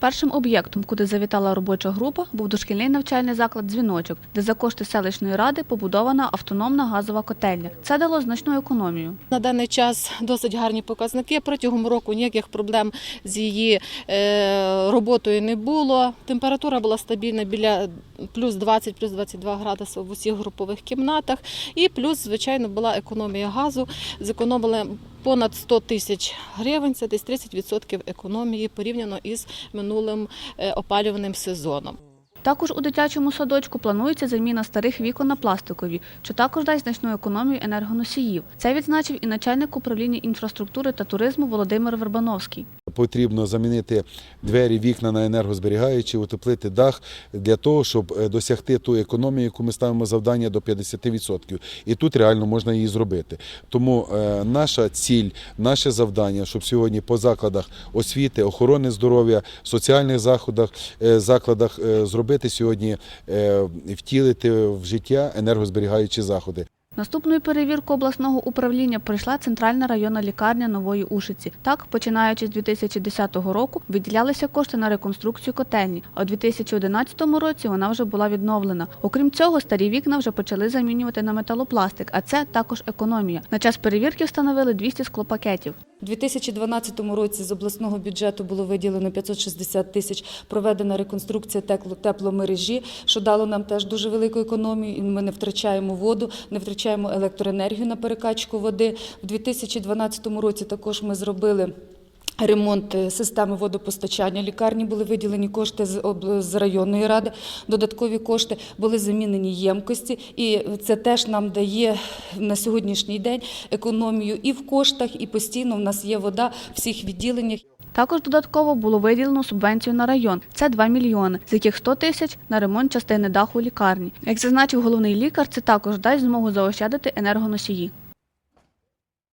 Першим об'єктом, куди завітала робоча група, був дошкільний навчальний заклад Дзвіночок, де за кошти селищної ради побудована автономна газова котельня. Це дало значну економію. На даний час досить гарні показники. Протягом року ніяких проблем з її е, роботою не було. Температура була стабільна біля плюс 20, плюс 22 градуси в усіх групових кімнатах. І плюс, звичайно, була економія газу. Зекономили понад 100 тисяч гривень. Це десь 30% економії порівняно із минулим е, опалюваним сезоном. Також у дитячому садочку планується заміна старих вікон на пластикові, що також дасть значну економію енергоносіїв. Це відзначив і начальник управління інфраструктури та туризму Володимир Вербановський. Потрібно замінити двері, вікна на енергозберігаючі, утеплити дах для того, щоб е, досягти ту економію, яку ми ставимо завдання до 50%. І тут реально можна її зробити. Тому е, наша ціль, наше завдання, щоб сьогодні по закладах освіти, охорони здоров'я, соціальних заходах, е, закладах зробити сьогодні, втілити в життя енергозберігаючі заходи. Наступною перевіркою обласного управління пройшла центральна районна лікарня Нової Ушиці. Так, починаючи з 2010 року, виділялися кошти на реконструкцію котельні, а у 2011 році вона вже була відновлена. Окрім цього, старі вікна вже почали замінювати на металопластик, а це також економія. На час перевірки встановили 200 склопакетів. У 2012 році з обласного бюджету було виділено 560 тисяч, проведена реконструкція тепло- тепломережі, що дало нам теж дуже велику економію. Ми не втрачаємо воду, не втрачаємо електроенергію на перекачку води. У 2012 році також ми зробили. Ремонт е, системи водопостачання лікарні були виділені кошти з районної ради. Додаткові кошти були замінені ємкості, і це теж нам дає на сьогоднішній день економію і в коштах, і постійно в нас є вода в всіх відділеннях. Також додатково було виділено субвенцію на район. Це 2 мільйони, з яких 100 тисяч на ремонт частини даху лікарні. Як зазначив головний лікар, це також дасть змогу заощадити енергоносії.